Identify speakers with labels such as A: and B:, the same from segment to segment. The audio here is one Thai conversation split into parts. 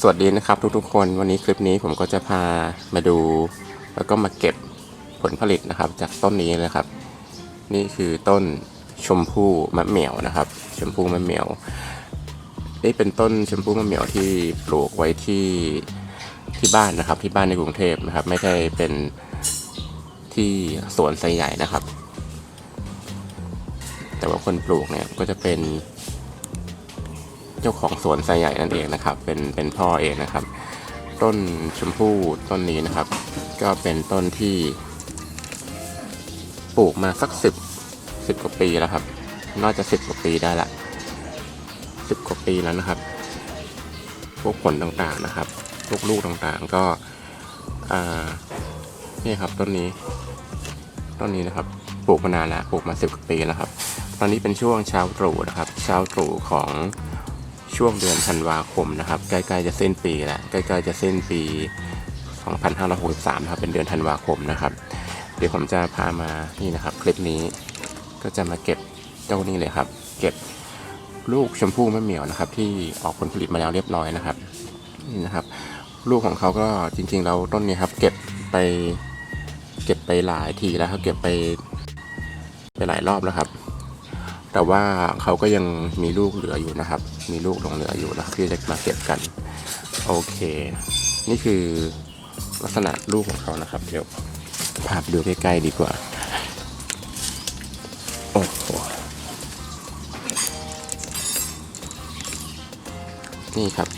A: สวัสดีนะครับทุกๆคนวันนี้คลิปนี้ผมก็จะพามาดู แล้วก็มาเก็บผลผลิตนะครับ จากต้นนี้นะครับ นี่คือต้นชมพู่มะเหมี่ยวนะครับ ชมพู่มะเหมี่ยว นี่เป็นต้นชมพู่มะเหมี่ยวที่ปลูกไว้ที่ที่บ้านนะครับ ที่บ้านในกรุงเทพนะครับ ไม่ได้เป็นที่สวนไซใหญ่นะครับ แต่ว่าคนปลูกเนี่ยก็จะเป็น เจ้าของสวนไซใหญ่นั่นเองนะครับ เป็นเป็นพ่อเองนะครับ ต้นชมพู่ต้นนี้นะครับ ก็เป็นต้นที่ ปลูกมาสักสิบสิบกว่าปีแล้วครับ น่าจะสิบกว่าปีได้ละสิบกว่าปีแล้วนะครับ พวกผลต่างๆนะครับพวกลูกต่างๆก็อ่านี่ครับต้นนี้ ต้นนี้นะครับ ปลูกมานานแล้ว ปลูกมาสิบกว่าปีแล้วครับ ตอนนี้เป็นช่วงเช้าตรู่นะครับ เช้าตรู่ของ ช่วงเดือนธันวาคมนะครับใกล้ๆจะสิ้นปีแล้วใกล้ๆจะสิ้นปี 2563นะครับเป็นเดือนธันวาคมนะครับ เดี๋ยวผมจะพามานี่นะครับ คลิปนี้ก็จะมาเก็บเจ้านี่เลยครับ เก็บลูกชมพู่มะเหมี่ยวนะครับ ที่ออกผลผลิตมาแล้วเรียบร้อยนะครับนี่นะครับ ลูกของเขาก็จริงๆแล้วต้นนี้ครับ เก็บไปเก็บไปหลายทีแล้วครับเก็บไปไปหลายรอบแล้วครับ แต่ว่าเขาก็ยังมีลูกเหลืออยู่นะครับ มีลูกหลงเหลืออยู่นะครับที่จะมาเก็บกัน โอเค นี่คือลักษณะลูกของเขานะครับ เดี๋ยวภาพดูใกล้ๆดีกว่า โอ้โห นี่ครับ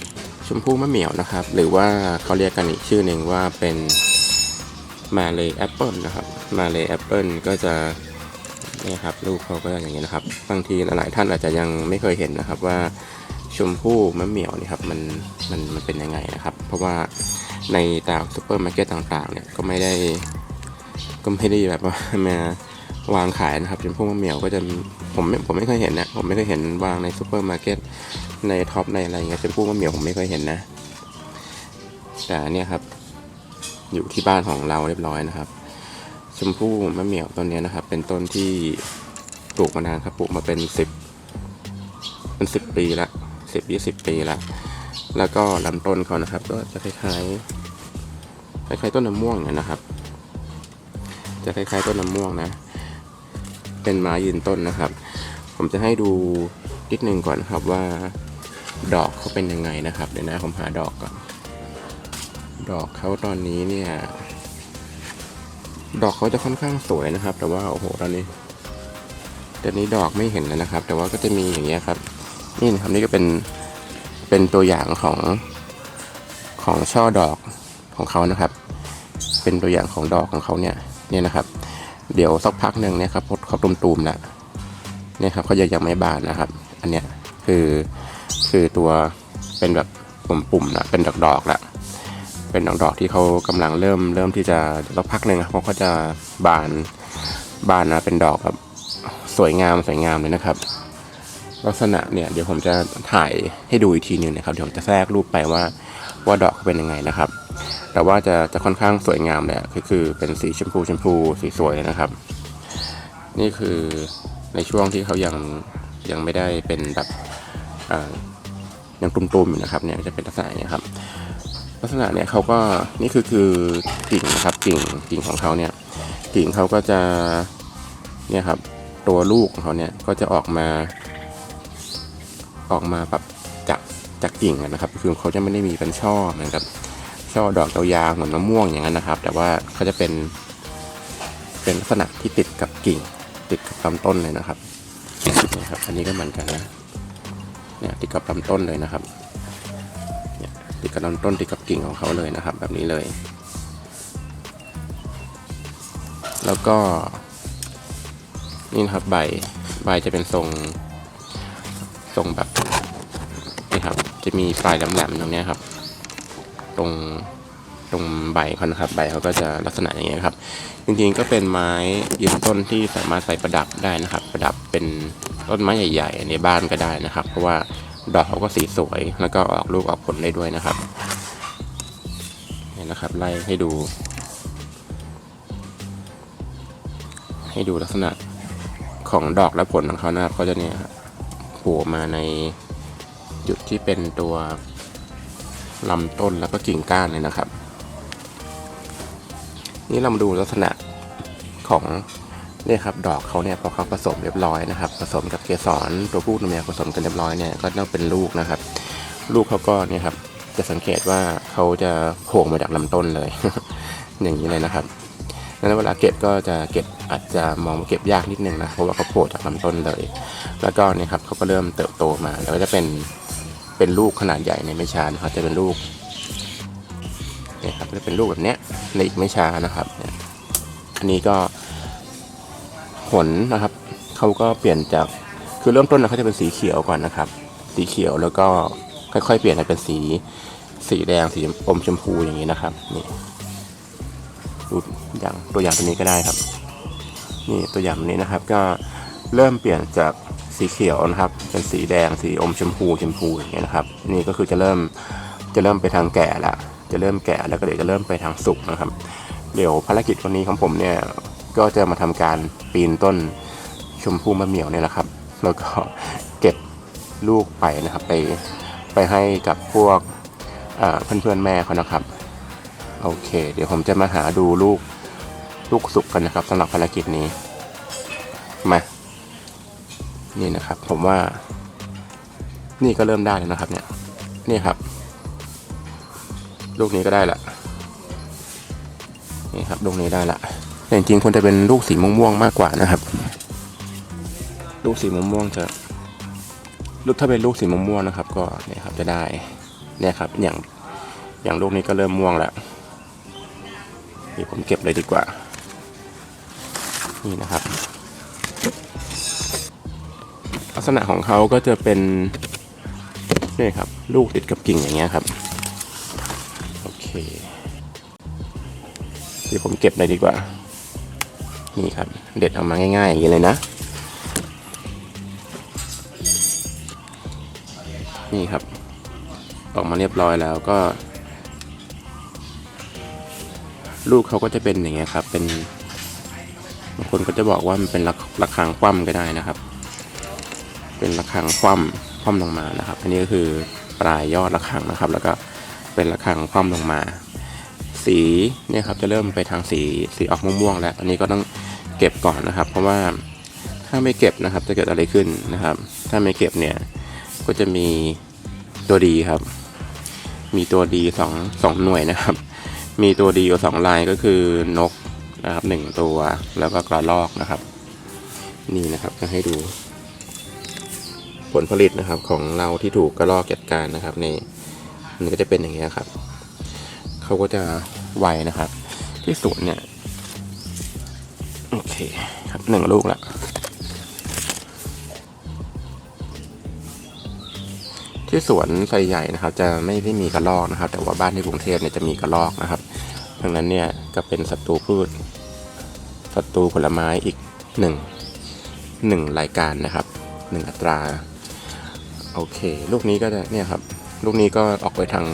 A: ชมพู่มะเหมี่ยวนะครับ หรือว่าเขาเรียกกันอีกชื่อหนึ่งว่าเป็นมาเลยแอปเปิลนะครับ มาเลยแอปเปิลก็จะนี่ครับลูกเขาก็อย่างนี้นะครับ บางทีหลายท่านอาจจะยังไม่เคยเห็นนะครับว่า ชมพู่มะเหมี่ยวนี่ครับมันมันมันเป็นยังไงนะครับ เพราะว่าในตามซูเปอร์มาร์เก็ตต่างๆเนี่ยก็ไม่ได้ก็ไม่ได้แบบว่ามาวางขายนะครับชมพู่มะเหมี่ยวก็จะผมไม่ผมไม่เคยเห็นนะผมไม่เคยเห็นวางในซูเปอร์มาร์เก็ตในท็อปในอะไรเงี้ยชมพู่มะเหมี่ยวผมไม่เคยเห็นนะ แต่เนี่ยครับ อยู่ที่บ้านของเราเรียบร้อยนะครับ ชมพู่มะเหมี่ยวต้นนี้นะครับ เป็นต้นที่ปลูกมานานครับปลูกมาเป็นสิบเป็นสิบปีแล้ว 10 20 ปีแล้ว แล้วก็ลำต้นเขานะครับ ก็จะคล้ายๆคล้ายๆต้นน้ำม่วงเนี่ยนะครับ จะคล้ายๆต้นน้ำม่วงนะ เป็นไม้ยืนต้นนะครับ ผมจะให้ดูนิดนึงก่อนครับว่าดอกเขาเป็นยังไงนะครับ เดี๋ยวนะผมหาดอกก่อนดอกเขาตอนนี้เนี่ย ดอกเขาจะค่อนข้างสวยนะครับ แต่ว่าโอ้โหตอนนี้ตอนนี้ดอกไม่เห็นแล้วนะครับ แต่ว่าก็จะมีอย่างเงี้ยครับ นี่นะครับนี่ก็เป็นเป็นตัวอย่างของของช่อดอกของเขานะครับ เป็นตัวอย่างของดอกของเขาเนี่ยเนี่ยนะครับ เดี๋ยวสักพักหนึ่งเนี่ยครับเขาตุ่มๆแล้วเนี่ยครับเขาจะยังไม่บานนะครับ อันเนี้ยคือคือตัวเป็นแบบปุ่มๆนะเป็นดอกๆละเป็นดอกๆที่เขากำลังเริ่มเริ่มที่จะสักพักหนึ่งครับเขาก็จะบานบานนะเป็นดอกแบบสวยงามสวยงามเลยนะครับ ลักษณะเนี่ยเดี๋ยวผมจะถ่ายให้ดูอีกทีหนึงนะครับเดี๋ยวผมจะแทรกรูปไปว่าว่าดอกเขาเป็นยังไงนะครับ แต่ว่าจะจะค่อนข้างสวยงามเลยคือคือเป็นสีชมพูชมพูสีสวยนะครับ นี่คือในช่วงที่เขายังยังไม่ได้เป็นแบบอ่ายังตุ่มๆอยู่นะครับเนี่ยจะเป็นลักษณะนี้ยครับ ลักษณะเนี่ยเขาก็นี่คือคือกิ่งนะครับกิ่งกิ่งของเขาเนี่ยกิ่งเขาก็จะเนี่ยครับตัวลูกของเขาเนี่ยก็จะออกมา ออกมาแบบจากจากกิ่งนะครับคือเขาจะไม่ได้มีเป็นช่อเหมือนกับช่อดอกยาวๆเหมือนมะม่วงอย่างนั้นนะครับ แต่ว่าเขาจะเป็นเป็นลักษณะที่ติดกับกิ่ง ติดกับลำต้นเลยนะครับนี่ครับ อันนี้ก็เหมือนกันนะเนี่ยติดกับลำต้นเลยนะครับติดกับลำต้นติดกับกิ่งของเขาเลยนะครับ แบบนี้เลย แล้วก็นี่นะครับใบใบจะเป็นทรง ทรงแบบนี่ครับ จะมีปลายแหลมๆตรงนี้ครับ ตรงตรงใบเขานะครับ ใบเขาก็จะลักษณะอย่างเงี้ยครับ จริงๆก็เป็นไม้ยืนต้นที่สามารถใส่ประดับได้นะครับ ประดับเป็นต้นไม้ใหญ่ ๆ ในบ้านก็ได้นะครับ เพราะว่าดอกเขาก็สีสวยแล้วก็ออกลูกออกผลได้ด้วยนะครับนี่นะครับ ไล่ให้ดู ให้ดูลักษณะของดอกและผลของเขานะครับก็จะเนี่ยครับ โผล่มาในจุดที่เป็นตัวลำต้นแล้วก็กิ่งก้านเลยนะครับ นี่เรามาดูลักษณะของเนี่ยครับดอกเขาเนี่ยพอเขาผสมเรียบร้อยนะครับ ผสมกับเกสรตัวผู้ตัวเมียผสมกันเรียบร้อยเนี่ยก็ต้องเป็นลูกนะครับ ลูกเขาก็เนี่ยครับจะสังเกตว่าเขาจะโผล่มาจากลำต้นเลย อย่างนี้เลยนะครับ นั้นเวลาเก็บก็จะเก็บอาจจะมองเก็บยากนิดนึงนะเพราะว่าเขาโผล่จากลำต้นเลย แล้วก็เนี่ยครับเขาก็เริ่มเติบโตมา แล้วก็จะเป็นเป็นลูกขนาดใหญ่ในไม่ช้านะครับจะเป็นลูกเนี่ยครับจะเป็นลูกแบบเนี้ยในอีกไม่ช้านะครับเนี่ยอันนี้ก็ผลนะครับเขาก็เปลี่ยนจากคือเริ่มต้นนะเขาจะเป็นสีเขียวก่อนนะครับ สีเขียวแล้วก็ค่อยๆ เปลี่ยนให้เป็นสีสีแดงสีอมชมพูอย่างนี้นะครับนี่ ดูอย่างตัวอย่างตัวนี้ก็ได้ครับ นี่ตัวอย่างนี้นะครับ ก็เริ่มเปลี่ยนจากสีเขียวนะครับ เป็นสีแดงสีอมชมพูชมพูอย่างเงี้ยนะครับ นี่ก็คือจะเริ่มจะเริ่มไปทางแก่ละจะเริ่มแก่แล้วก็เดี๋ยวจะเริ่มไปทางสุกนะครับ เดี๋ยวภารกิจวันนี้ของผมเนี่ยก็จะมาทำการปีนต้นชมพูมะเหมี่ยวเนี่ยนะครับ แล้วก็เก็บลูกไปนะครับไปไปให้กับพวกเอ่อเพื่อนๆแม่เขานะครับ โอเค เดี๋ยวผมจะมาหาดูลูกลูกสุกกันนะครับสำหรับภารกิจนี้ มา นี่นะครับ ผมว่า นี่ก็เริ่มได้แล้วนะครับ เนี่ย นี่ครับ ลูกนี้ก็ได้ละนี่ครับลูกนี้ได้ละแต่จริงๆควรจะเป็นลูกสีม่วงๆมากกว่านะครับ ลูกสีม่วงๆจะลูกถ้าเป็นลูกสีม่วงๆนะครับ ก็เนี่ยครับจะได้ เนี่ยครับ อย่างอย่างลูกนี้ก็เริ่มม่วงแล้ว เดี๋ยวผมเก็บเลยดีกว่า นี่นะครับ ลักษณะของเขาก็จะเป็นนี่ครับ ลูกติดกับกิ่งอย่างเงี้ยครับ โอเค เดี๋ยวผมเก็บเลยดีกว่า นี่ครับ เด็ดออกมาง่าย ๆ อย่างนี้เลยนะ นี่ครับ ออกมาเรียบร้อยแล้วก็ ลูกเขาก็จะเป็นอย่างเงี้ยครับ เป็นบางคนก็จะบอกว่ามันเป็นระระฆังคว่ำก็ได้นะครับ เป็นระฆังคว่ำคว่ำลงมานะครับ อันนี้ก็คือปลายยอดระฆังนะครับ แล้วก็เป็นระฆังคว่ำลงมา สีเนี่ยครับจะเริ่มไปทางสีสีออกม่วงๆแล้ว อันนี้ก็ต้องเก็บก่อนนะครับ เพราะว่าถ้าไม่เก็บนะครับจะเกิดอะไรขึ้นนะครับ ถ้าไม่เก็บเนี่ยก็จะมีตัวดีครับ มีตัวดีสองสองหน่วยนะครับ มีตัวดีอยู่สองลายก็คือนกนะครับหนึ่งตัวแล้วก็กระรอกนะครับ นี่นะครับจะให้ดู ผลผลิตนะครับของเราที่ถูกกระรอกจัดการนะครับนี่มันก็จะเป็นอย่างเงี้ครับเขาก็จะไวนะครับ ที่สวนเนี่ยโอเคครับหนึ่งลูกละที่สวนไซใหญ่นะครับ จะไม่ได้มีกระรอกนะครับ แต่ว่าบ้านที่กรุงเทพเนี่ยจะมีกระรอกนะครับ ดังนั้นเนี่ยก็เป็นศัตรูพืชศัตรูผลไม้อีกหนึ่งหนึ่งรายการนะครับหนึ่งอัตรา โอเค ลูกนี้ก็จะเนี่ยครับลูกนี้ก็ออกไปทาง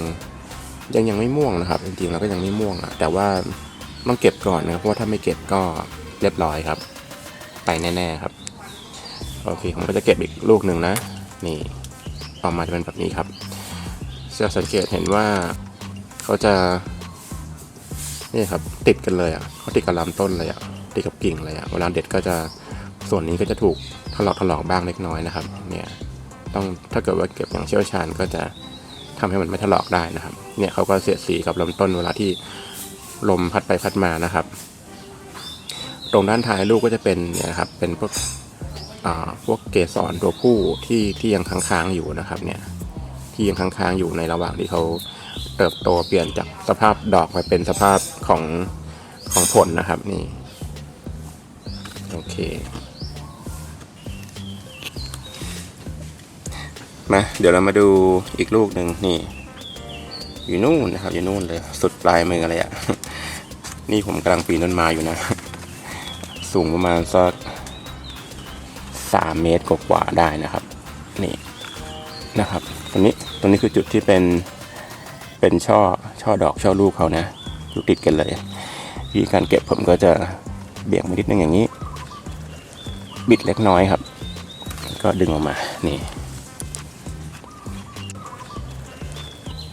A: ยังยังไม่ม่วงนะครับ จริงๆแล้วก็ยังไม่ม่วงอะแต่ว่าต้องเก็บก่อนนะครับเพราะว่าถ้าไม่เก็บก็เรียบร้อยครับไปแน่ๆครับโอเคผมก็จะเก็บอีกลูกหนึ่งนะ นี่ออกมาจะเป็นแบบนี้ครับจะสังเกตเห็นว่าเขาจะ นี่ครับติดกันเลยอะเขาติดกับลำต้นเลยอะติดกับกิ่งเลยอะเวลาเด็ดก็จะส่วนนี้ก็จะถูกถลอกถลอกบ้างเล็กน้อยนะครับเนี่ยต้องถ้าเกิดว่าเก็บอย่างเชี่ยวชาญก็จะทำให้มันไม่ถลอกได้นะครับ เนี่ยเขาก็เสียดสีกับลำต้นเวลาที่ลมพัดไปพัดมานะครับ ตรงด้านท้ายลูกก็จะเป็นเนี่ยครับเป็นพวกพวกเกสรตัวผู้ที่ที่ยังค้างๆอยู่นะครับเนี่ยที่ยังค้างๆอยู่ในระหว่างที่เขา เติบโตเปลี่ยนจากสภาพดอกมาเป็นสภาพของของผลนะครับนี่โอเคมาเดี๋ยวเรามาดูอีกลูกหนึ่งนี่ อยู่นู่นนะครับ อยู่นู่นเลย สุดปลายมือเลยอะนี่ผมกำลังปีนต้นไม้อยู่นะ สูงประมาณสักสามเมตรกว่าได้นะครับ นี่นะครับตรงนี้ตรงนี้คือจุดที่เป็น เป็นช่อช่อดอกช่อลูกเขานะอยู่ติดกันเลยวิธีการเก็บผมก็จะเบี่ยงไปนิดนึงอย่างนี้ บิดเล็กน้อยครับ ก็ดึงออกมานี่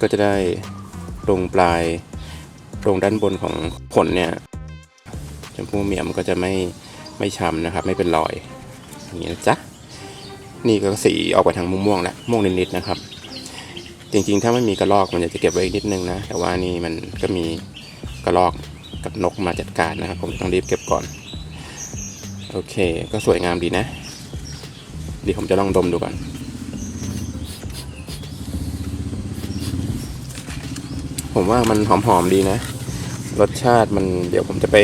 A: ก็จะได้ตรงปลายตรงด้านบนของผลเนี่ยชมพูเมียมก็จะไม่ไม่ช้ำนะครับ ไม่เป็นรอยอย่างนี้นะจ๊ะนี่ก็สีออกไปทางม่วงๆแล้วม่วงนิดๆนะครับ จริงๆ ถ้าไม่มีกระรอกมันอาจะเก็บไว้อีกนิดนึงนะ แต่ว่านี่มันก็มีกระรอกกับนกมาจัดการนะครับ ผมต้องรีบเก็บก่อน โอเค ก็สวยงามดีนะเดียวผมจะลองดมดูก่อนผมว่ามันหอมๆดีนะ รสชาติมันเดี๋ยวผมจะไป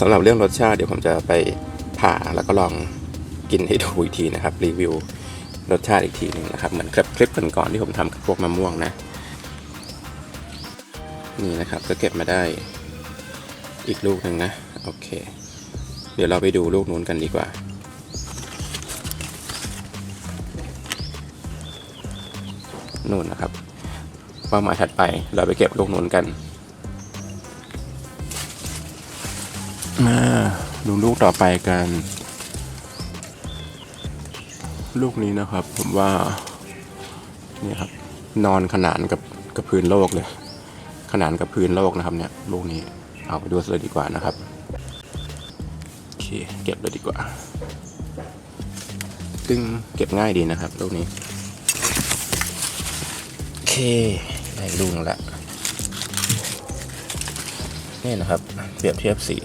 A: สำหรับเรื่องรสชาติเดี๋ยวผมจะไปผ่าแล้วก็ลองกินให้ดูอีกทีนะครับ รีวิว รสชาติอีกทีหนึ่งนะครับ เหมือนกับคลิปก่อนๆที่ผมทำกับพวกมะม่วงนะ นี่นะครับก็เก็บมาได้อีกลูกหนึ่งนะ โอเค เดี๋ยวเราไปดูลูกนู้นกันดีกว่า นู่นนะครับเป้าหมายถัดไปเราไปเก็บลูกนู้นกันมาดูลูกต่อไปกัน ลูกนี้นะครับ ผมว่านี่ครับนอนขนานกับกับพื้นโลกเลย ขนานกับพื้นโลกนะครับเนี่ยลูกนี้เอาไปดูเลยดีกว่านะครับโอเคเก็บเลยดีกว่าซึ่งเก็บง่ายดีนะครับลูกนี้โอเคได้ลูกหนึ่งละนี่นะครับ เปรียบเทียบสี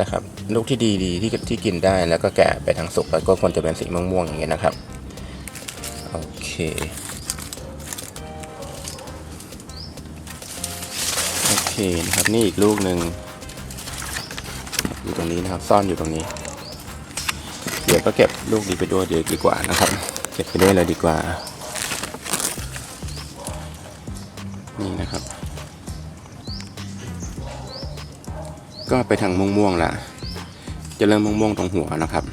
A: นะครับลูกที่ดีดีที่ที่กินได้แล้วก็แก่ไปทางสุกแล้วก็ควรจะเป็นสีม่วงๆอย่างเงี้ยนะครับโอเคโอเคนะครับนี่อีกลูกหนึ่งอยู่ตรงนี้นะครับซ่อนอยู่ตรงนี้ เดี๋ยวก็เก็บลูกนี้ไปด้วยเดี๋ยวดีกว่านะครับ เก็บไปด้วยเลยดีกว่า นี่นะครับ ก็ไปทางม่วงๆละจะเริ่มม่วงๆตรงหัวนะครับ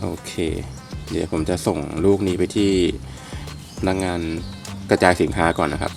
A: โอเค เดี๋ยวผมจะส่งลูกนี้ไปที่พนักงานกระจายสินค้าก่อนนะครับ